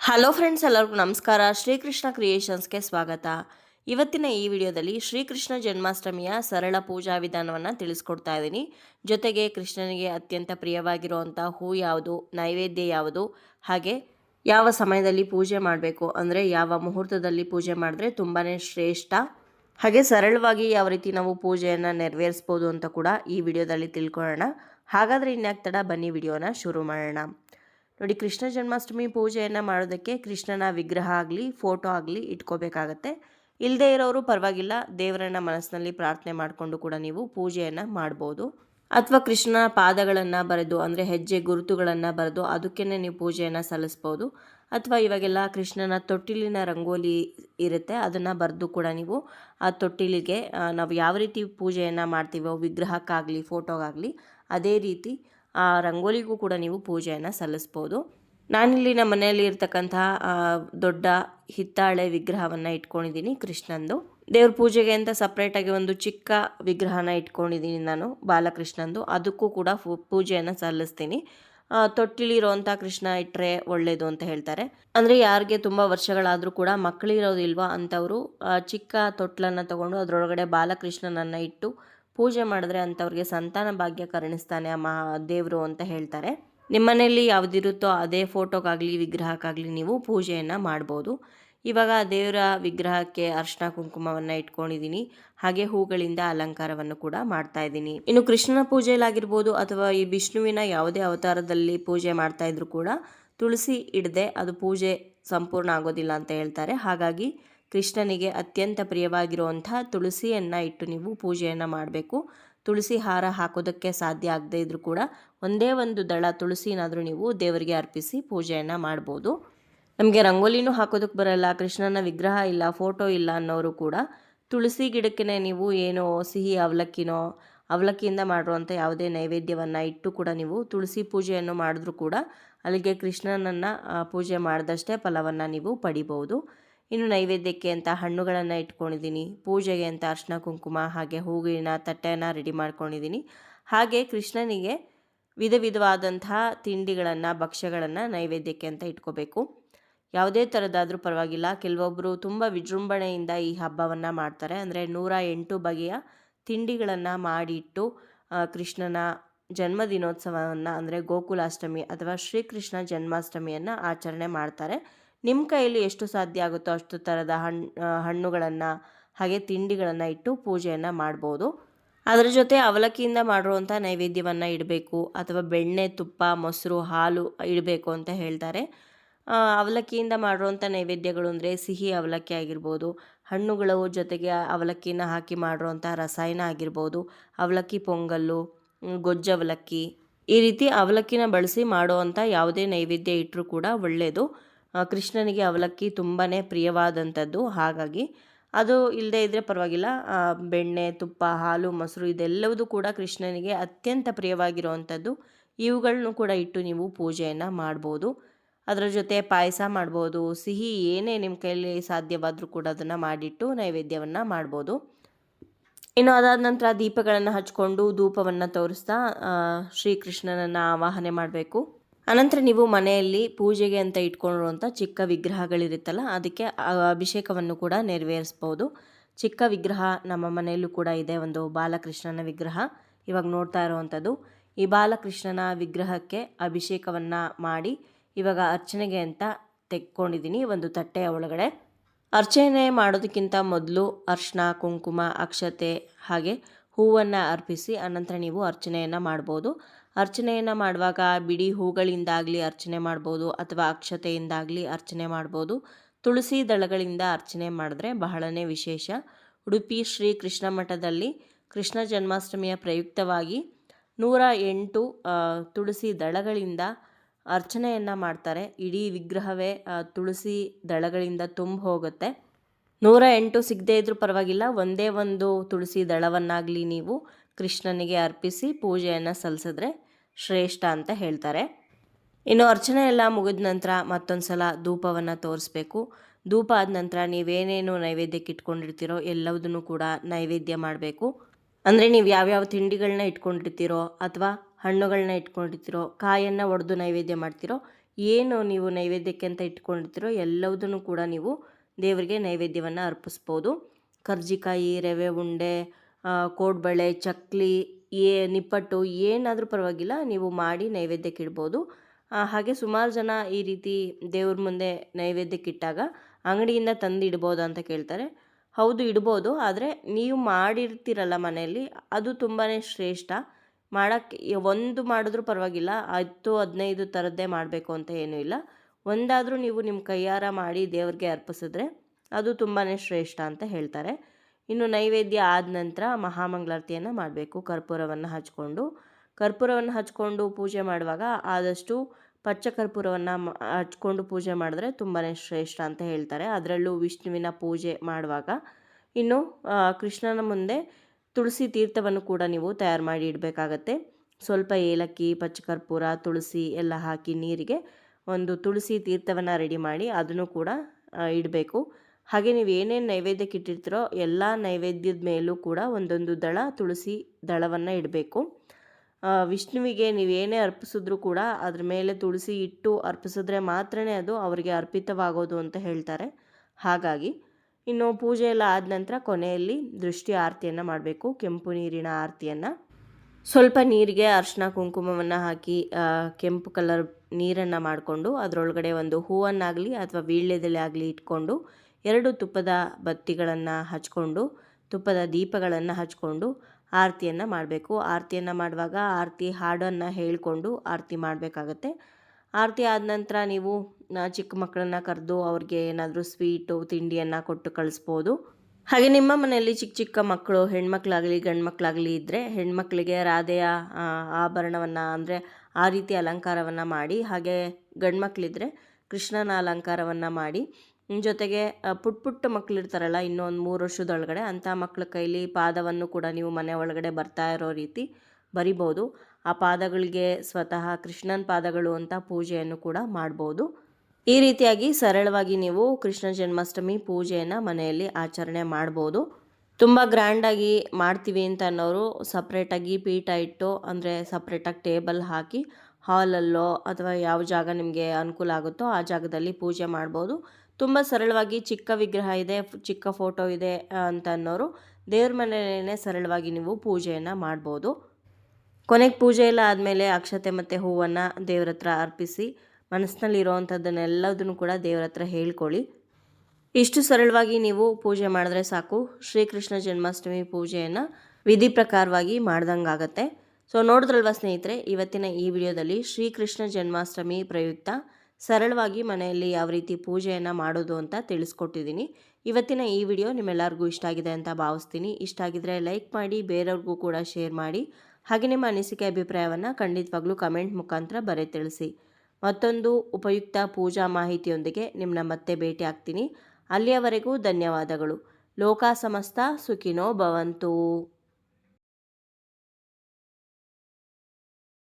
Hello friends ಎಲ್ಲರಿಗೂ ನಮಸ್ಕಾರ. ಶ್ರೀಕೃಷ್ಣ ಕ್ರಿಯೇಷನ್ಸ್ಗೆ ಸ್ವಾಗತ. ಇವತ್ತಿನ ಈ ವಿಡಿಯೋದಲ್ಲಿ ಶ್ರೀಕೃಷ್ಣ ಜನ್ಮಾಷ್ಟಮಿಯ ಸರಳ ಪೂಜಾ ವಿಧಾನವನ್ನು ತಿಳಿಸ್ಕೊಡ್ತಾ ಇದ್ದೀನಿ. ಜೊತೆಗೆ ಕೃಷ್ಣನಿಗೆ ಅತ್ಯಂತ ಪ್ರಿಯವಾಗಿರುವಂಥ ಹೂ ಯಾವುದು, ನೈವೇದ್ಯ ಯಾವುದು, ಹಾಗೆ ಯಾವ ಸಮಯದಲ್ಲಿ ಪೂಜೆ ಮಾಡಬೇಕು ಅಂದರೆ ಯಾವ ಮುಹೂರ್ತದಲ್ಲಿ ಪೂಜೆ ಮಾಡಿದ್ರೆ ತುಂಬಾ ಶ್ರೇಷ್ಠ, ಹಾಗೆ ಸರಳವಾಗಿ ಯಾವ ರೀತಿ ನಾವು ಪೂಜೆಯನ್ನು ನೆರವೇರಿಸ್ಬೋದು ಅಂತ ಕೂಡ ಈ ವಿಡಿಯೋದಲ್ಲಿ ತಿಳ್ಕೊಳ್ಳೋಣ. ಹಾಗಾದರೆ ಇನ್ಯಾಕ್ತಡ ಬನ್ನಿ ವಿಡಿಯೋನ ಶುರು ಮಾಡೋಣ. ನೋಡಿ, ಕೃಷ್ಣ ಜನ್ಮಾಷ್ಟಮಿ ಪೂಜೆಯನ್ನು ಮಾಡೋದಕ್ಕೆ ಕೃಷ್ಣನ ವಿಗ್ರಹ ಆಗಲಿ, ಫೋಟೋ ಆಗಲಿ ಇಟ್ಕೋಬೇಕಾಗತ್ತೆ. ಇಲ್ಲದೇ ಇರೋರು ಪರವಾಗಿಲ್ಲ, ದೇವರನ್ನ ಮನಸ್ಸಿನಲ್ಲಿ ಪ್ರಾರ್ಥನೆ ಮಾಡಿಕೊಂಡು ಕೂಡ ನೀವು ಪೂಜೆಯನ್ನು ಮಾಡ್ಬೋದು. ಅಥವಾ ಕೃಷ್ಣನ ಪಾದಗಳನ್ನು ಬರೆದು, ಅಂದರೆ ಹೆಜ್ಜೆ ಗುರುತುಗಳನ್ನು ಬರೆದು ಅದಕ್ಕೇ ನೀವು ಪೂಜೆಯನ್ನು ಸಲ್ಲಿಸ್ಬೋದು. ಅಥವಾ ಇವಾಗೆಲ್ಲ ಕೃಷ್ಣನ ತೊಟ್ಟಿಲಿನ ರಂಗೋಲಿ ಇರುತ್ತೆ, ಅದನ್ನು ಬರೆದು ಕೂಡ ನೀವು ಆ ತೊಟ್ಟಿಲಿಗೆ ನಾವು ಯಾವ ರೀತಿ ಪೂಜೆಯನ್ನು ಮಾಡ್ತೀವೋ, ವಿಗ್ರಹಕ್ಕಾಗಲಿ, ಫೋಟೋಗಾಗಲಿ, ಅದೇ ರೀತಿ ಆ ರಂಗೋಲಿಗೂ ಕೂಡ ನೀವು ಪೂಜೆಯನ್ನು ಸಲ್ಲಿಸ್ಬೋದು. ನಾನಿಲ್ಲಿ ನಮ್ಮ ಮನೆಯಲ್ಲಿ ಇರ್ತಕ್ಕಂತಹ ದೊಡ್ಡ ಹಿತ್ತಾಳೆ ವಿಗ್ರಹವನ್ನು ಇಟ್ಕೊಂಡಿದ್ದೀನಿ ಕೃಷ್ಣಂದು. ದೇವ್ರ ಪೂಜೆಗೆ ಅಂತ ಸಪ್ರೇಟಾಗಿ ಒಂದು ಚಿಕ್ಕ ವಿಗ್ರಹನ ಇಟ್ಕೊಂಡಿದ್ದೀನಿ ನಾನು, ಬಾಲಕೃಷ್ಣಂದು. ಅದಕ್ಕೂ ಕೂಡ ಪೂಜೆಯನ್ನು ಸಲ್ಲಿಸ್ತೀನಿ. ತೊಟ್ಟಿಲಿರುವಂಥ ಕೃಷ್ಣ ಇಟ್ಟರೆ ಒಳ್ಳೆಯದು ಅಂತ ಹೇಳ್ತಾರೆ. ಅಂದರೆ ಯಾರಿಗೆ ತುಂಬ ವರ್ಷಗಳಾದರೂ ಕೂಡ ಮಕ್ಕಳಿರೋದಿಲ್ವಾ ಅಂಥವರು ಚಿಕ್ಕ ತೊಟ್ಲನ್ನು ತಗೊಂಡು ಅದರೊಳಗಡೆ ಬಾಲಕೃಷ್ಣನನ್ನು ಇಟ್ಟು ಪೂಜೆ ಮಾಡಿದ್ರೆ ಅಂಥವ್ರಿಗೆ ಸಂತಾನ ಭಾಗ್ಯ ಕರುಣಿಸ್ತಾನೆ ಆ ಮಹಾ ದೇವರು ಅಂತ ಹೇಳ್ತಾರೆ. ನಿಮ್ಮನೆಯಲ್ಲಿ ಯಾವುದಿರುತ್ತೋ ಅದೇ ಫೋಟೋಗಾಗಲಿ, ವಿಗ್ರಹಕ್ಕಾಗಲಿ ನೀವು ಪೂಜೆಯನ್ನು ಮಾಡ್ಬೋದು. ಇವಾಗ ದೇವರ ವಿಗ್ರಹಕ್ಕೆ ಅರ್ಶಿನ ಕುಂಕುಮವನ್ನು ಇಟ್ಕೊಂಡಿದ್ದೀನಿ. ಹಾಗೆ ಹೂಗಳಿಂದ ಅಲಂಕಾರವನ್ನು ಕೂಡ ಮಾಡ್ತಾ ಇದ್ದೀನಿ. ಇನ್ನು ಕೃಷ್ಣನ ಪೂಜೆಯಲ್ಲಾಗಿರ್ಬೋದು ಅಥವಾ ಈ ವಿಷ್ಣುವಿನ ಯಾವುದೇ ಅವತಾರದಲ್ಲಿ ಪೂಜೆ ಮಾಡ್ತಾ ಇದ್ರು ಕೂಡ ತುಳಸಿ ಇಡದೆ ಅದು ಪೂಜೆ ಸಂಪೂರ್ಣ ಆಗೋದಿಲ್ಲ ಅಂತ ಹೇಳ್ತಾರೆ. ಹಾಗಾಗಿ ಕೃಷ್ಣನಿಗೆ ಅತ್ಯಂತ ಪ್ರಿಯವಾಗಿರುವಂಥ ತುಳಸಿಯನ್ನು ಇಟ್ಟು ನೀವು ಪೂಜೆಯನ್ನು ಮಾಡಬೇಕು. ತುಳಸಿ ಹಾರ ಹಾಕೋದಕ್ಕೆ ಸಾಧ್ಯ ಆಗದೇ ಇದ್ರೂ ಕೂಡ ಒಂದೇ ಒಂದು ದಳ ತುಳಸಿನಾದರೂ ನೀವು ದೇವರಿಗೆ ಅರ್ಪಿಸಿ ಪೂಜೆಯನ್ನು ಮಾಡ್ಬೋದು. ನಮಗೆ ರಂಗೋಲಿನೂ ಹಾಕೋದಕ್ಕೆ ಬರಲ್ಲ, ಕೃಷ್ಣನ ವಿಗ್ರಹ ಇಲ್ಲ, ಫೋಟೋ ಇಲ್ಲ ಅನ್ನೋರು ಕೂಡ ತುಳಸಿ ಗಿಡಕ್ಕೆ ನೀವು ಏನೋ ಸಿಹಿ ಅವಲಕ್ಕಿನೋ, ಅವಲಕ್ಕಿಯಿಂದ ಮಾಡಿರುವಂಥ ಯಾವುದೇ ನೈವೇದ್ಯವನ್ನು ಇಟ್ಟು ಕೂಡ ನೀವು ತುಳಸಿ ಪೂಜೆಯನ್ನು ಮಾಡಿದ್ರೂ ಕೂಡ ಅಲ್ಲಿಗೆ ಕೃಷ್ಣನನ್ನು ಪೂಜೆ ಮಾಡಿದಷ್ಟೇ ಫಲವನ್ನು ನೀವು ಪಡಿಬೋದು. ಇನ್ನು ನೈವೇದ್ಯಕ್ಕೆ ಅಂತ ಹಣ್ಣುಗಳನ್ನು ಇಟ್ಕೊಂಡಿದ್ದೀನಿ. ಪೂಜೆಗೆ ಅಂತ ಅರ್ಶಿನ, ಕುಂಕುಮ, ಹಾಗೆ ಹೂವಿನ ತಟ್ಟೆಯನ್ನು ರೆಡಿ ಮಾಡ್ಕೊಂಡಿದ್ದೀನಿ. ಹಾಗೆ ಕೃಷ್ಣನಿಗೆ ವಿಧ ವಿಧವಾದಂತಹ ತಿಂಡಿಗಳನ್ನು, ಭಕ್ಷ್ಯಗಳನ್ನು ನೈವೇದ್ಯಕ್ಕೆ ಅಂತ ಇಟ್ಕೋಬೇಕು. ಯಾವುದೇ ಥರದಾದರೂ ಪರವಾಗಿಲ್ಲ. ಕೆಲವೊಬ್ಬರು ತುಂಬ ವಿಜೃಂಭಣೆಯಿಂದ ಈ ಹಬ್ಬವನ್ನು ಮಾಡ್ತಾರೆ. ಅಂದರೆ ನೂರ ಎಂಟು ಬಗೆಯ ತಿಂಡಿಗಳನ್ನು ಮಾಡಿಟ್ಟು ಕೃಷ್ಣನ ಕೃಷ್ಣನ ಜನ್ಮದಿನೋತ್ಸವವನ್ನು, ಅಂದರೆ ಗೋಕುಲಾಷ್ಟಮಿ ಅಥವಾ ಶ್ರೀಕೃಷ್ಣ ಜನ್ಮಾಷ್ಟಮಿಯನ್ನು ಆಚರಣೆ ಮಾಡ್ತಾರೆ. ನಿಮ್ಮ ಕೈಯಲ್ಲಿ ಎಷ್ಟು ಸಾಧ್ಯ ಆಗುತ್ತೋ ಅಷ್ಟು ಥರದ ಹಣ್ಣು ಹಣ್ಣುಗಳನ್ನು, ಹಾಗೆ ತಿಂಡಿಗಳನ್ನು ಇಟ್ಟು ಪೂಜೆಯನ್ನು ಮಾಡ್ಬೋದು. ಅದರ ಜೊತೆ ಅವಲಕ್ಕಿಯಿಂದ ಮಾಡಿರುವಂಥ ನೈವೇದ್ಯವನ್ನು ಇಡಬೇಕು, ಅಥವಾ ಬೆಣ್ಣೆ, ತುಪ್ಪ, ಮೊಸರು, ಹಾಲು ಇಡಬೇಕು ಅಂತ ಹೇಳ್ತಾರೆ. ಅವಲಕ್ಕಿಯಿಂದ ಮಾಡಿರುವಂಥ ನೈವೇದ್ಯಗಳು ಅಂದರೆ ಸಿಹಿ ಅವಲಕ್ಕಿ ಆಗಿರ್ಬೋದು, ಹಣ್ಣುಗಳ ಜೊತೆಗೆ ಅವಲಕ್ಕಿನ ಹಾಕಿ ಮಾಡಿರುವಂಥ ರಸಾಯನ ಆಗಿರ್ಬೋದು, ಅವಲಕ್ಕಿ ಪೊಂಗಲ್ಲು ಗೊಜ್ಜವಲಕ್ಕಿ ಗೊಜ್ಜು ಅವಲಕ್ಕಿ, ಈ ರೀತಿ ಅವಲಕ್ಕಿನ ಬಳಸಿ ಮಾಡುವಂಥ ಯಾವುದೇ ನೈವೇದ್ಯ ಇಟ್ಟರೂ ಕೂಡ ಒಳ್ಳೆಯದು ಕೃಷ್ಣನಿಗೆ ಅವಲಕ್ಕಿ ತುಂಬಾ ಪ್ರಿಯವಾದಂಥದ್ದು. ಹಾಗಾಗಿ ಅದು ಇಲ್ಲದೇ ಇದ್ದರೆ ಪರವಾಗಿಲ್ಲ. ಬೆಣ್ಣೆ, ತುಪ್ಪ, ಹಾಲು, ಮೊಸರು ಇದೆಲ್ಲವೂ ಕೂಡ ಕೃಷ್ಣನಿಗೆ ಅತ್ಯಂತ ಪ್ರಿಯವಾಗಿರುವಂಥದ್ದು. ಇವುಗಳನ್ನು ಕೂಡ ಇಟ್ಟು ನೀವು ಪೂಜೆಯನ್ನು ಮಾಡ್ಬೋದು. ಅದರ ಜೊತೆ ಪಾಯಸ ಮಾಡ್ಬೋದು. ಸಿಹಿ ಏನೇ ನಿಮ್ಮ ಕೈಯಲ್ಲಿ ಸಾಧ್ಯವಾದರೂ ಕೂಡ ಅದನ್ನು ಮಾಡಿಟ್ಟು ನೈವೇದ್ಯವನ್ನು ಮಾಡ್ಬೋದು. ಇನ್ನು ಅದಾದ ನಂತರ ದೀಪಗಳನ್ನು ಹಚ್ಕೊಂಡು ಧೂಪವನ್ನು ತೋರಿಸ್ತಾ ಶ್ರೀಕೃಷ್ಣನನ್ನು ಆವಾಹನೆ ಮಾಡಬೇಕು. ಅನಂತರ ನೀವು ಮನೆಯಲ್ಲಿ ಪೂಜೆಗೆ ಅಂತ ಇಟ್ಕೊಂಡಿರುವಂಥ ಚಿಕ್ಕ ವಿಗ್ರಹಗಳಿರುತ್ತಲ್ಲ, ಅದಕ್ಕೆ ಅಭಿಷೇಕವನ್ನು ಕೂಡ ನೆರವೇರಿಸ್ಬೋದು. ಚಿಕ್ಕ ವಿಗ್ರಹ ನಮ್ಮ ಮನೆಯಲ್ಲೂ ಕೂಡ ಇದೆ, ಒಂದು ಬಾಲಕೃಷ್ಣನ ವಿಗ್ರಹ. ಇವಾಗ ನೋಡ್ತಾ ಇರುವಂಥದ್ದು, ಈ ಬಾಲಕೃಷ್ಣನ ವಿಗ್ರಹಕ್ಕೆ ಅಭಿಷೇಕವನ್ನು ಮಾಡಿ ಇವಾಗ ಅರ್ಚನೆಗೆ ಅಂತ ತೆಕ್ಕೊಂಡಿದ್ದೀನಿ, ಒಂದು ತಟ್ಟೆಯ ಒಳಗಡೆ. ಅರ್ಚನೆ ಮಾಡೋದಕ್ಕಿಂತ ಮೊದಲು ಅರ್ಶನ, ಕುಂಕುಮ, ಅಕ್ಷತೆ ಹಾಗೆ ಹೂವನ್ನು ಅರ್ಪಿಸಿ, ಅನಂತರ ನೀವು ಅರ್ಚನೆಯನ್ನು ಮಾಡ್ಬೋದು. ಅರ್ಚನೆಯನ್ನು ಮಾಡುವಾಗ ಬಿಡಿ ಹೂಗಳಿಂದಾಗಲಿ ಅರ್ಚನೆ ಮಾಡ್ಬೋದು ಅಥವಾ ಅಕ್ಷತೆಯಿಂದಾಗಲಿ ಅರ್ಚನೆ ಮಾಡ್ಬೋದು. ತುಳಸಿ ದಳಗಳಿಂದ ಅರ್ಚನೆ ಮಾಡಿದ್ರೆ ಬಹಳನೇ ವಿಶೇಷ. ಉಡುಪಿ ಶ್ರೀ ಕೃಷ್ಣ ಮಠದಲ್ಲಿ ಕೃಷ್ಣ ಜನ್ಮಾಷ್ಟಮಿಯ ಪ್ರಯುಕ್ತವಾಗಿ ನೂರ ಎಂಟು ತುಳಸಿ ದಳಗಳಿಂದ ಅರ್ಚನೆಯನ್ನು ಮಾಡ್ತಾರೆ. ಇಡೀ ವಿಗ್ರಹವೇ ತುಳಸಿ ದಳಗಳಿಂದ ತುಂಬ ಹೋಗುತ್ತೆ. ನೂರ ಎಂಟು ಸಿಗದೇ ಇದ್ರೂ ಪರವಾಗಿಲ್ಲ, ಒಂದೇ ಒಂದು ತುಳಸಿ ದಳವನ್ನಾಗಲಿ ನೀವು ಕೃಷ್ಣನಿಗೆ ಅರ್ಪಿಸಿ ಪೂಜೆಯನ್ನು ಸಲ್ಲಿಸಿದ್ರೆ ಶ್ರೇಷ್ಠ ಅಂತ ಹೇಳ್ತಾರೆ. ಇನ್ನು ಅರ್ಚನೆ ಎಲ್ಲ ಮುಗಿದ ನಂತರ ಮತ್ತೊಂದು ಸಲ ಧೂಪವನ್ನು ತೋರಿಸ್ಬೇಕು. ಧೂಪ ಆದ ನಂತರ ನೀವೇನೇನು ನೈವೇದ್ಯಕ್ಕೆ ಇಟ್ಕೊಂಡಿರ್ತೀರೋ ಎಲ್ಲವುದನ್ನು ಕೂಡ ನೈವೇದ್ಯ ಮಾಡಬೇಕು. ಅಂದರೆ ನೀವು ಯಾವ್ಯಾವ ತಿಂಡಿಗಳನ್ನ ಇಟ್ಕೊಂಡಿರ್ತೀರೋ ಅಥವಾ ಹಣ್ಣುಗಳನ್ನ ಇಟ್ಕೊಂಡಿರ್ತೀರೋ, ಕಾಯನ್ನು ಒಡೆದು ನೈವೇದ್ಯ ಮಾಡ್ತಿರೋ, ಏನು ನೀವು ನೈವೇದ್ಯಕ್ಕೆ ಅಂತ ಇಟ್ಕೊಂಡಿರ್ತೀರೋ ಎಲ್ಲವುದನ್ನು ಕೂಡ ನೀವು ದೇವರಿಗೆ ನೈವೇದ್ಯವನ್ನು ಅರ್ಪಿಸ್ಬೋದು. ಕರ್ಜಿಕಾಯಿ, ರವೆ, ಉಂಡೆ ಕೋಡ್ಬಳೆ, ಚಕ್ಲಿ, ಏ, ನಿಪ್ಪಟ್ಟು, ಏನಾದರೂ ಪರವಾಗಿಲ್ಲ, ನೀವು ಮಾಡಿ ನೈವೇದ್ಯಕ್ಕೆ ಇಡ್ಬೋದು. ಹಾಗೆ ಸುಮಾರು ಜನ ಈ ರೀತಿ ದೇವ್ರ ಮುಂದೆ ನೈವೇದ್ಯಕ್ಕೆ ಇಟ್ಟಾಗ ಅಂಗಡಿಯಿಂದ ತಂದು ಇಡ್ಬೋದು ಅಂತ ಕೇಳ್ತಾರೆ. ಹೌದು, ಇಡ್ಬೋದು, ಆದರೆ ನೀವು ಮಾಡಿರ್ತೀರಲ್ಲ ಮನೆಯಲ್ಲಿ, ಅದು ತುಂಬಾ ಶ್ರೇಷ್ಠ. ಮಾಡೋಕ್ಕೆ, ಒಂದು ಮಾಡಿದ್ರೂ ಪರವಾಗಿಲ್ಲ, ಹತ್ತು, ಹದಿನೈದು ಥರದ್ದೇ ಮಾಡಬೇಕು ಅಂತ ಏನೂ ಇಲ್ಲ. ಒಂದಾದರೂ ನೀವು ನಿಮ್ಮ ಕೈಯಾರ ಮಾಡಿ ದೇವ್ರಿಗೆ ಅರ್ಪಿಸಿದ್ರೆ ಅದು ತುಂಬಾ ಶ್ರೇಷ್ಠ ಅಂತ ಹೇಳ್ತಾರೆ. ಇನ್ನು ನೈವೇದ್ಯ ಆದ ನಂತರ ಮಹಾಮಂಗಳಾರತಿಯನ್ನು ಮಾಡಬೇಕು. ಕರ್ಪೂರವನ್ನು ಹಚ್ಕೊಂಡು ಕರ್ಪೂರವನ್ನು ಹಚ್ಕೊಂಡು ಪೂಜೆ ಮಾಡುವಾಗ ಆದಷ್ಟು ಪಚ್ಚ ಕರ್ಪೂರವನ್ನು ಹಚ್ಕೊಂಡು ಪೂಜೆ ಮಾಡಿದ್ರೆ ತುಂಬಾ ಶ್ರೇಷ್ಠ ಅಂತ ಹೇಳ್ತಾರೆ. ಅದರಲ್ಲೂ ವಿಷ್ಣುವಿನ ಪೂಜೆ ಮಾಡುವಾಗ ಇನ್ನು ಕೃಷ್ಣನ ಮುಂದೆ ತುಳಸಿ ತೀರ್ಥವನ್ನು ಕೂಡ ನೀವು ತಯಾರು ಮಾಡಿ ಇಡಬೇಕಾಗತ್ತೆ. ಸ್ವಲ್ಪ ಏಲಕ್ಕಿ ಪಚ್ಚ ಕರ್ಪೂರ ತುಳಸಿ ಎಲ್ಲ ಹಾಕಿ ನೀರಿಗೆ ಒಂದು ತುಳಸಿ ತೀರ್ಥವನ್ನು ರೆಡಿ ಮಾಡಿ ಅದನ್ನು ಕೂಡ ಇಡಬೇಕು. ಹಾಗೆ ನೀವು ಏನೇನು ನೈವೇದ್ಯಕ್ಕೆ ಇಟ್ಟಿರ್ತೀರೋ ಎಲ್ಲ ನೈವೇದ್ಯದ ಮೇಲೂ ಕೂಡ ಒಂದೊಂದು ದಳ, ತುಳಸಿ ದಳವನ್ನು ಇಡಬೇಕು. ವಿಷ್ಣುವಿಗೆ ನೀವೇನೇ ಅರ್ಪಿಸಿದ್ರೂ ಕೂಡ ಅದ್ರ ಮೇಲೆ ತುಳಸಿ ಇಟ್ಟು ಅರ್ಪಿಸಿದ್ರೆ ಮಾತ್ರನೇ ಅದು ಅವರಿಗೆ ಅರ್ಪಿತವಾಗೋದು ಅಂತ ಹೇಳ್ತಾರೆ. ಹಾಗಾಗಿ ಇನ್ನು ಪೂಜೆ ಎಲ್ಲ ಆದ ನಂತರ ಕೊನೆಯಲ್ಲಿ ದೃಷ್ಟಿ ಆರತಿಯನ್ನು ಮಾಡಬೇಕು, ಕೆಂಪು ನೀರಿನ ಆರತಿಯನ್ನು. ಸ್ವಲ್ಪ ನೀರಿಗೆ ಅರಿಶಿನ ಕುಂಕುಮವನ್ನು ಹಾಕಿ ಕೆಂಪು ಕಲರ್ ನೀರನ್ನು ಮಾಡಿಕೊಂಡು ಅದರೊಳಗಡೆ ಒಂದು ಹೂವನ್ನಾಗಲಿ ಅಥವಾ ವೀಳ್ಯದೆಲೆ ಆಗಲಿ ಇಟ್ಕೊಂಡು ಎರಡು ತುಪ್ಪದ ಬತ್ತಿಗಳನ್ನು ಹಚ್ಕೊಂಡು, ತುಪ್ಪದ ದೀಪಗಳನ್ನು ಹಚ್ಕೊಂಡು ಆರತಿಯನ್ನು ಮಾಡಬೇಕು. ಆರತಿಯನ್ನು ಮಾಡುವಾಗ ಆರತಿ ಹಾಡನ್ನು ಹೇಳಿಕೊಂಡು ಆರತಿ ಮಾಡಬೇಕಾಗತ್ತೆ. ಆರತಿ ಆದ ನಂತರ ನೀವು ಚಿಕ್ಕ ಮಕ್ಕಳನ್ನ ಕರೆದು ಅವ್ರಿಗೆ ಏನಾದರೂ ಸ್ವೀಟು, ತಿಂಡಿಯನ್ನು ಕೊಟ್ಟು ಕಳಿಸ್ಬೋದು. ಹಾಗೆ ನಿಮ್ಮ ಮನೆಯಲ್ಲಿ ಚಿಕ್ಕ ಚಿಕ್ಕ ಮಕ್ಕಳು, ಹೆಣ್ಮಕ್ಳಾಗಲಿ ಗಂಡು ಮಕ್ಕಳಾಗಲಿ ಇದ್ದರೆ ಹೆಣ್ಮಕ್ಳಿಗೆ ರಾಧೆಯ ಆಭರಣವನ್ನು ಅಂದರೆ ಆ ರೀತಿ ಅಲಂಕಾರವನ್ನು ಮಾಡಿ, ಹಾಗೆ ಗಂಡು ಮಕ್ಕಳಿದ್ರೆ ಕೃಷ್ಣನ ಅಲಂಕಾರವನ್ನು ಮಾಡಿ ಜೊತೆಗೆ ಪುಟ್ ಪುಟ್ಟ ಪುಟ್ಟ ಮಕ್ಕಳಿರ್ತಾರಲ್ಲ ಇನ್ನೊಂದು ಮೂರು ವರ್ಷದೊಳಗಡೆ ಅಂಥ ಮಕ್ಕಳ ಕೈಲಿ ಪಾದವನ್ನು ಕೂಡ ನೀವು ಮನೆ ಒಳಗಡೆ ಬರ್ತಾ ಇರೋ ರೀತಿ ಬರಿಬೋದು. ಆ ಪಾದಗಳಿಗೆ ಸ್ವತಃ ಕೃಷ್ಣನ ಪಾದಗಳು ಅಂತ ಪೂಜೆಯನ್ನು ಕೂಡ ಮಾಡ್ಬೋದು. ಈ ರೀತಿಯಾಗಿ ಸರಳವಾಗಿ ನೀವು ಕೃಷ್ಣ ಜನ್ಮಾಷ್ಟಮಿ ಪೂಜೆಯನ್ನು ಮನೆಯಲ್ಲಿ ಆಚರಣೆ ಮಾಡ್ಬೋದು. ತುಂಬ ಗ್ರ್ಯಾಂಡಾಗಿ ಮಾಡ್ತೀವಿ ಅಂತ ಅನ್ನೋರು ಸಪ್ರೇಟಾಗಿ ಪೀಠ ಇಟ್ಟು, ಅಂದರೆ ಸಪ್ರೇಟಾಗಿ ಟೇಬಲ್ ಹಾಕಿ, ಹಾಲಲ್ಲೋ ಅಥವಾ ಯಾವ ಜಾಗ ನಿಮಗೆ ಅನುಕೂಲ ಆಗುತ್ತೋ ಆ ಜಾಗದಲ್ಲಿ ಪೂಜೆ ಮಾಡ್ಬೋದು. ತುಂಬ ಸರಳವಾಗಿ ಚಿಕ್ಕ ವಿಗ್ರಹ ಇದೆ ಚಿಕ್ಕ ಫೋಟೋ ಇದೆ ಅಂತ ಅನ್ನೋರು ದೇವ್ರ ಮನೆಯಲ್ಲೇ ಸರಳವಾಗಿ ನೀವು ಪೂಜೆಯನ್ನು ಮಾಡ್ಬೋದು. ಕೊನೆಗೆ ಪೂಜೆ ಎಲ್ಲ ಆದಮೇಲೆ ಅಕ್ಷತೆ ಮತ್ತು ಹೂವನ್ನು ದೇವ್ರ ಹತ್ರ ಅರ್ಪಿಸಿ ಮನಸ್ಸಿನಲ್ಲಿ ಇರೋವಂಥದ್ದನ್ನೆಲ್ಲದನ್ನು ಕೂಡ ದೇವ್ರ ಹತ್ರ ಹೇಳ್ಕೊಳ್ಳಿ. ಇಷ್ಟು ಸರಳವಾಗಿ ನೀವು ಪೂಜೆ ಮಾಡಿದ್ರೆ ಸಾಕು. ಶ್ರೀಕೃಷ್ಣ ಜನ್ಮಾಷ್ಟಮಿ ಪೂಜೆಯನ್ನು ವಿಧಿ ಪ್ರಕಾರವಾಗಿ ಮಾಡ್ದಂಗಾಗತ್ತೆ. ಸೊ ನೋಡಿದ್ರಲ್ವ ಸ್ನೇಹಿತರೆ, ಇವತ್ತಿನ ಈ ವಿಡಿಯೋದಲ್ಲಿ ಶ್ರೀಕೃಷ್ಣ ಜನ್ಮಾಷ್ಟಮಿ ಪ್ರಯುಕ್ತ ಸರಳವಾಗಿ ಮನೆಯಲ್ಲಿ ಯಾವ ರೀತಿ ಪೂಜೆಯನ್ನು ಮಾಡೋದು ಅಂತ ತಿಳಿಸ್ಕೊಟ್ಟಿದ್ದೀನಿ. ಇವತ್ತಿನ ಈ ವಿಡಿಯೋ ನಿಮ್ಮೆಲ್ಲರಿಗೂ ಇಷ್ಟ ಆಗಿದೆ ಅಂತ ಭಾವಿಸ್ತೀನಿ. ಇಷ್ಟ ಆಗಿದ್ರೆ ಲೈಕ್ ಮಾಡಿ, ಬೇರೆಯವ್ರಿಗೂ ಕೂಡ ಶೇರ್ ಮಾಡಿ. ಹಾಗೆ ನಿಮ್ಮ ಅನಿಸಿಕೆ, ಅಭಿಪ್ರಾಯವನ್ನು ಖಂಡಿತವಾಗ್ಲೂ ಕಮೆಂಟ್ ಮುಖಾಂತರ ಬರೆ ತಿಳಿಸಿ. ಮತ್ತೊಂದು ಉಪಯುಕ್ತ ಪೂಜಾ ಮಾಹಿತಿಯೊಂದಿಗೆ ನಿಮ್ಮನ್ನ ಮತ್ತೆ ಭೇಟಿ ಆಗ್ತೀನಿ. ಅಲ್ಲಿಯವರೆಗೂ ಧನ್ಯವಾದಗಳು. ಲೋಕ ಸಮಸ್ತ, ಸುಖಿನೋ ಭವಂತು.